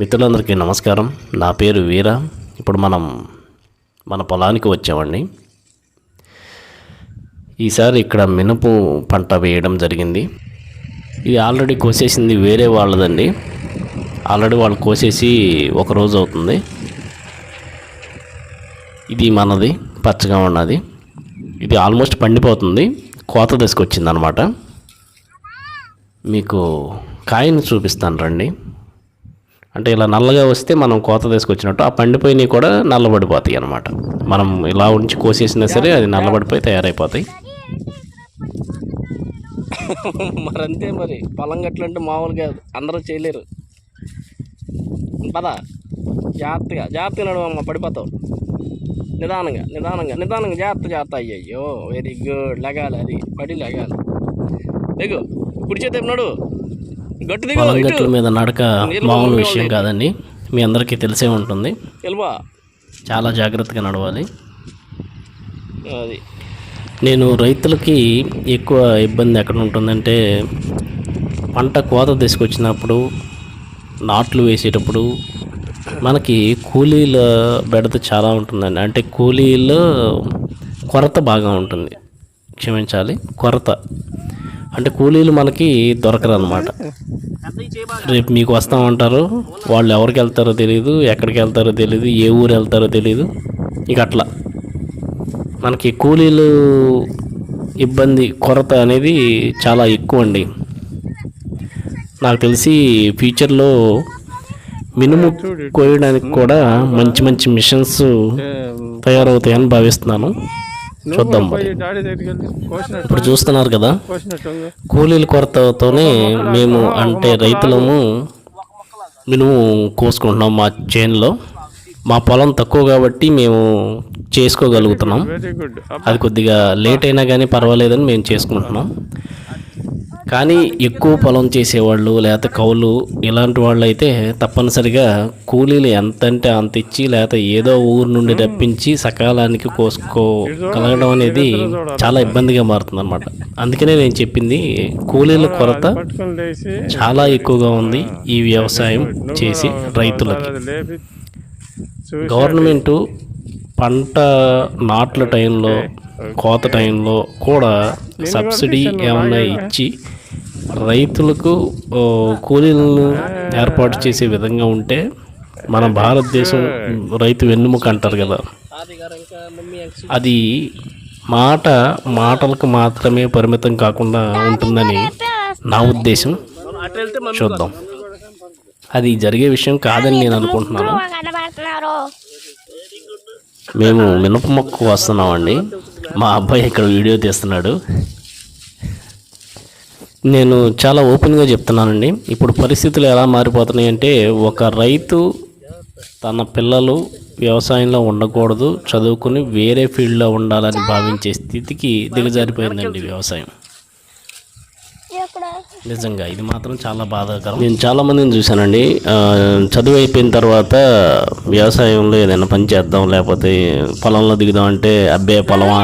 మిత్రులందరికీ నమస్కారం. నా పేరు వీర. ఇప్పుడు మనం మన పొలానికి వచ్చామండి. ఈసారి ఇక్కడ మినుపు పంట వేయడం జరిగింది. ఇది ఆల్రెడీ కోసేసింది వేరే వాళ్ళదండి. ఆల్రెడీ వాళ్ళు కోసేసి ఒక రోజు అవుతుంది. ఇది మనది పచ్చగా ఉన్నది. ఇది ఆల్మోస్ట్ పండిపోతుంది. కోత దశకు వచ్చిందనమాట. మీకు కాయను చూపిస్తాను రండి. అంటే ఇలా నల్లగా వస్తే మనం కోత తీసుకొచ్చినట్టు ఆ పండిపోయినవి కూడా నల్లబడిపోతాయి అన్నమాట. మనం ఇలా ఉంచి కోసేసినా సరే అది నల్లబడిపోయి తయారైపోతాయి. మరి అంతే మరి పొలం గట్లంటే మామూలుగా అందరూ చేయలేరు. పద జాగ్రత్తగా జాగ్రత్తగా నడవమ్మ పడిపోతావు. నిదానంగా నిదానంగా నిదానంగా జాగ్రత్త జాగ్రత్త. అయ్యయ్యో వెరీ గుడ్ లగాలి అది పడి లగాలి. దిగు కుడి చేతి పొలం గట్ల మీద నడక మామూలు విషయం కాదండి. మీ అందరికీ తెలిసే ఉంటుంది. చాలా జాగ్రత్తగా నడవాలి. అది. నేను రైతులకి ఎక్కువ ఇబ్బంది ఎక్కడ ఉంటుందంటే పంట కోత తీసుకొచ్చినప్పుడు నాట్లు వేసేటప్పుడు మనకి కూలీల బెడత చాలా ఉంటుందండి. అంటే కూలీల కొరత బాగా ఉంటుంది. క్షమించాలి కొరత. అంటే కూలీలు మనకి దొరకరు అనమాట రేపు మీకు వస్తామంటారు వాళ్ళు ఎవరికి వెళ్తారో తెలియదు ఎక్కడికి వెళ్తారో తెలియదు ఏ ఊరు వెళ్తారో తెలియదు ఇక అట్లా. మనకి కూలీలు ఇబ్బంది కొరత అనేది చాలా ఎక్కువ అండి నాకు తెలిసి ఫ్యూచర్లో మినుము కోయడానికి కూడా మంచి మంచి మిషన్స్ తయారవుతాయని భావిస్తున్నాను. చూద్దాం ఇప్పుడు చూస్తున్నారు కదా. కూలీల కొరతతోనే మేము అంటే రైతులము మినుము కోసుకుంటున్నాం మా చేనులో మా పొలం తక్కువ కాబట్టి మేము చేసుకోగలుగుతున్నాం. అది కొద్దిగా లేట్ అయినా కానీ పర్వాలేదని మేము చేసుకుంటున్నాం. కానీ ఎక్కువ పొలం చేసేవాళ్ళు లేకపోతే కౌలు ఇలాంటి వాళ్ళు అయితే తప్పనిసరిగా కూలీలు ఎంతంటే అంత ఇచ్చి లేకపోతే ఏదో ఊరు నుండి రప్పించి సకాలానికి కోసుకోగలగడం అనేది చాలా ఇబ్బందిగా మారుతుంది అనమాట అందుకనే నేను చెప్పింది కూలీల కొరత చాలా ఎక్కువగా ఉంది ఈ వ్యవసాయం చేసి రైతులకి. గవర్నమెంటు గవర్నమెంట్ పంట నాట్ల టైంలో కోత టైంలో కూడా సబ్సిడీ ఏమైనా ఇచ్చి రైతులకు కూలీలను ఏర్పాటు చేసే విధంగా ఉంటే మన భారతదేశం రైతు వెన్నుముక అంటారు కదా. అది మాట మాటలకు మాత్రమే పరిమితం కాకుండా ఉంటుందని నా ఉద్దేశం. చూద్దాం. అది జరిగే విషయం కాదని నేను అనుకుంటున్నాను. మేము మినప మొక్క వస్తున్నామండి. మా అబ్బాయి ఇక్కడ వీడియో తీస్తున్నాడు. నేను చాలా ఓపెన్గా చెప్తున్నానండి. ఇప్పుడు పరిస్థితులు ఎలా మారిపోతున్నాయి అంటే ఒక రైతు తన పిల్లలు వ్యవసాయంలో ఉండకూడదు చదువుకుని వేరే ఫీల్డ్లో ఉండాలని భావించే స్థితికి దిగజారిపోయిందండి వ్యవసాయం. నిజంగా ఇది మాత్రం చాలా బాధాకరం. నేను చాలా మందిని చూశానండి. చదువు అయిపోయిన తర్వాత వ్యవసాయంలో ఏదైనా పని చేద్దాం లేకపోతే పొలంలో దిగుదాం అంటే అబ్బే పొలమా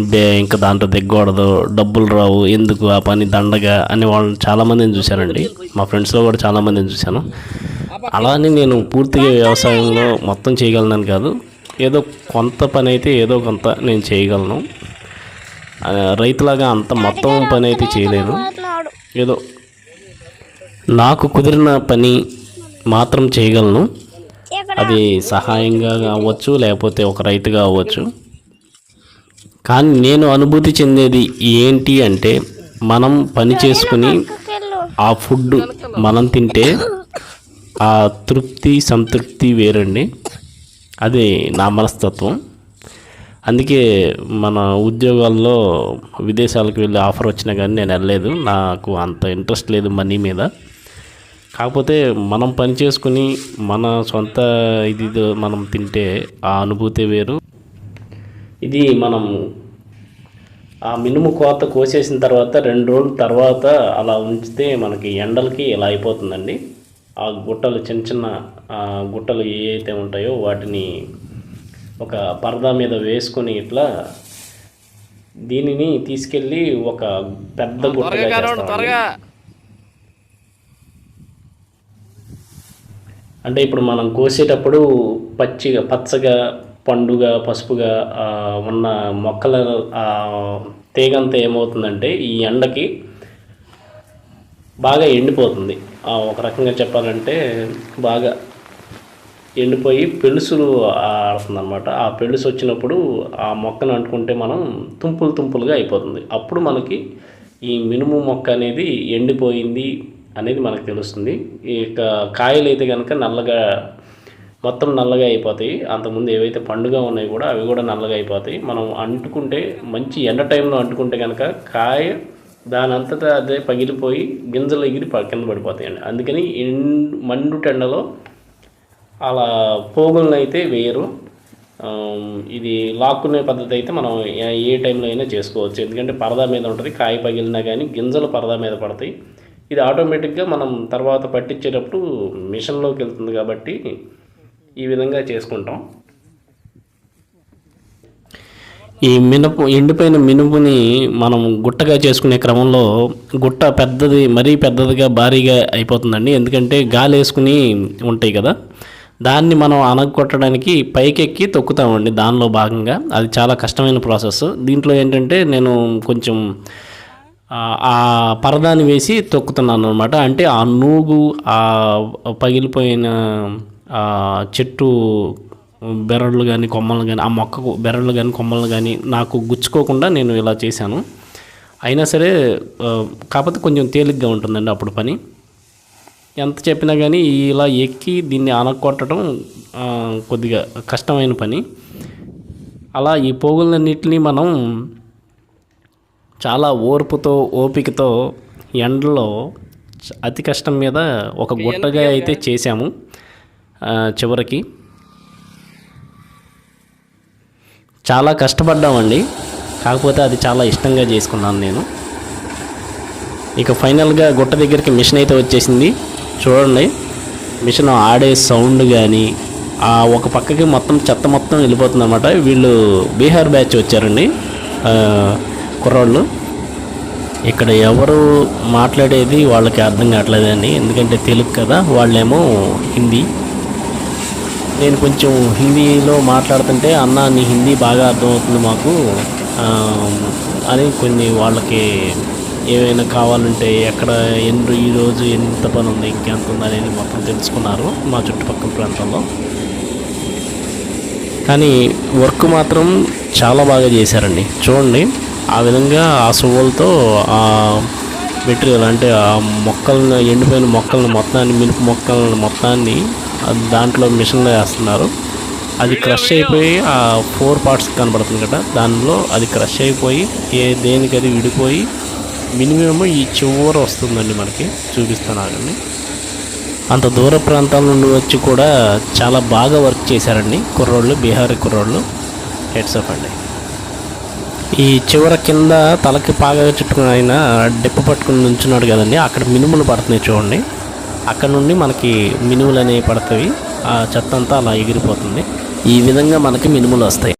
అబ్బే ఇంకా దాంట్లో దిగకూడదు డబ్బులు రావు ఎందుకు ఆ పని దండగా అని వాళ్ళని చాలా మందిని చూశానండి మా ఫ్రెండ్స్లో కూడా చాలా మందిని చూశాను. అలానే నేను పూర్తిగా వ్యవసాయంలో మొత్తం చేయగలనని కాదు. ఏదో కొంత పని అయితే ఏదో కొంత నేను చేయగలను. రైతులాగా అంత మొత్తం పని అయితే చేయలేను ఏదో నాకు కుదిరిన పని మాత్రం చేయగలను. అది సహాయంగా అవ్వచ్చు లేకపోతే ఒక రైతుగా అవ్వచ్చు. కానీ నేను అనుభూతి చెందేది ఏంటి అంటే మనం పని చేసుకుని ఆ ఫుడ్ మనం తింటే ఆ తృప్తి సంతృప్తి వేరండి. అది నా మనస్తత్వం. అందుకే మన ఉద్యోగాల్లో విదేశాలకు వెళ్ళి ఆఫర్ వచ్చినా కానీ నేను వెళ్ళలేదు. నాకు అంత ఇంట్రెస్ట్ లేదు మనీ మీద. కాకపోతే మనం పని చేసుకుని మన సొంత ఇది మనం తింటే ఆ అనుభూతి వేరు. ఇది మనం ఆ మినుము కోత కోసేసిన తర్వాత రెండు రోజుల తర్వాత అలా ఉంచితే మనకి ఎండలకి ఇలా అయిపోతుందండి. ఆ గుట్టలు చిన్న చిన్న గుట్టలు ఏ అయితే ఉంటాయో వాటిని ఒక పరదా మీద వేసుకొని ఇట్లా దీనిని తీసుకెళ్ళి ఒక పెద్ద గుట్టగా అంటే ఇప్పుడు మనం కోసేటప్పుడు పచ్చిగా పచ్చగా పండుగ పసుపుగా ఉన్న మొక్కల తీగంతా ఏమవుతుందంటే ఈ ఎండకి బాగా ఎండిపోతుంది. ఒక రకంగా చెప్పాలంటే బాగా ఎండిపోయి పెలుసులు ఆడుతుంది అనమాట ఆ పెలుసు వచ్చినప్పుడు ఆ మొక్కను అంటుకుంటే మనం తుంపులు తుంపులుగా అయిపోతుంది. అప్పుడు మనకి ఈ మినుము మొక్క అనేది ఎండిపోయింది అనేది మనకు తెలుస్తుంది. ఇక కాయలు అయితే కనుక నల్లగా మొత్తం నల్లగా అయిపోతాయి. అంతకుముందు ఏవైతే పండుగ ఉన్నాయి కూడా అవి కూడా నల్లగా అయిపోతాయి. మనం అంటుకుంటే మంచి ఎండ టైంలో అంటుకుంటే కనుక కాయ దాని అంతటా అదే పగిలిపోయి గింజలు ఎగిరి కింద పడిపోతాయండి. అందుకని ఎండ్ మండు టెండలో అలా పోగులను అయితే వేయరు ఇది లాక్కునే పద్ధతి అయితే మనం ఏ- ఏ టైంలో అయినా చేసుకోవచ్చు. ఎందుకంటే పరదా మీద ఉంటుంది కాయ పగిలినా కానీ గింజలు పరదా మీద పడతాయి. ఇది ఆటోమేటిక్గా మనం తర్వాత పట్టించేటప్పుడు మిషన్లోకి వెళ్తుంది కాబట్టి ఈ విధంగా చేసుకుంటాం. ఈ మినపు ఎండిపోయిన మినుపుని మనం గుట్టగా చేసుకునే క్రమంలో గుట్ట పెద్దది మరీ పెద్దదిగా భారీగా అయిపోతుందండి. ఎందుకంటే గాలి వేసుకుని ఉంటాయి కదా. దాన్ని మనం అనగొట్టడానికి పైకెక్కి తొక్కుతామండి దానిలో భాగంగా. అది చాలా కష్టమైన ప్రాసెస్. దీంట్లో ఏంటంటే నేను కొంచెం ఆ పరదాన్ని వేసి తొక్కుతున్నాను అనమాట అంటే ఆ నూగు ఆ పగిలిపోయిన ఆ చెట్టు బెరళ్ళు కానీ కొమ్మలు కానీ ఆ మొక్కకు బెరళ్ళు కానీ కొమ్మలు కానీ నాకు గుచ్చుకోకుండా నేను ఇలా చేశాను. అయినా సరే కాకపోతే కొంచెం తేలిగ్గా ఉంటుందండి అప్పుడు పని. ఎంత చెప్పినా కానీ ఇలా ఎక్కి దీన్ని అనకొట్టడం కొద్దిగా కష్టమైన పని. అలా ఈ పోగులన్నిటిని మనం చాలా ఓర్పుతో ఓపికతో ఎండలో అతి కష్టం మీద ఒక గుట్టగా అయితే చేశాము. చివరికి. చాలా కష్టపడ్డామండి. కాకపోతే అది చాలా ఇష్టంగా చేసుకున్నాను నేను. ఇక ఫైనల్గా గుట్ట దగ్గరికి మిషన్ అయితే వచ్చేసింది. చూడండి. మిషన్ ఆడే సౌండ్ కానీ ఆ ఒక పక్కకి మొత్తం చెత్త మొత్తం వెళ్ళిపోతుంది అనమాట వీళ్ళు బీహార్ బ్యాచ్ వచ్చారండి. కుర్రాళ్ళు. ఇక్కడ ఎవరు మాట్లాడేది వాళ్ళకి అర్థం కావట్లేదండి ఎందుకంటే తెలుగు కదా వాళ్ళేమో హిందీ. నేను కొంచెం హిందీలో మాట్లాడుతుంటే అన్న నీ హిందీ బాగా అర్థమవుతుంది మాకు. అని కొన్ని వాళ్ళకి ఏమైనా కావాలంటే ఎక్కడ ఎన్ని ఈరోజు ఎంత పని ఉంది ఇంకెంత ఉంది అనేది మొత్తం తెలుసుకున్నారు మా చుట్టుపక్కల ప్రాంతంలో. కానీ వర్క్ మాత్రం చాలా బాగా చేశారండి. చూడండి ఆ విధంగా ఆ సువ్వులతో ఆ మెటీరియల్ అంటే ఆ మొక్కలను ఎండిపోయిన మొక్కలను మొత్తాన్ని మినుపు మొక్కలను మొత్తాన్ని దాంట్లో మిషన్లో వేస్తున్నారు. అది క్రష్ అయిపోయి ఆ ఫోర్ పార్ట్స్ కనబడుతుంది కదా దానిలో అది క్రష్ అయిపోయి ఏ దేనికి అది విడిపోయి మినిమం ఈ చివర వస్తుందండి మనకి. చూపిస్తాను ఆగండి. అంత దూర ప్రాంతాల నుండి వచ్చి కూడా చాలా బాగా వర్క్ చేశారండి కుర్రోళ్ళు బీహారీ కుర్రోళ్ళు. హెడ్స్ అప్ అండి. ఈ చివర కింద తలకి పాగా చుట్టుకుని ఆయన డిప్పు పట్టుకుని నుంచున్నాడు కదండి. అక్కడ మినుములు పడుతున్నాయి చూడండి. అక్కడ నుండి మనకి మినుములు అనేవి పడతాయి. ఆ చెత్త అంతా అలా ఎగిరిపోతుంది. ఈ విధంగా మనకి మినుములు వస్తాయి.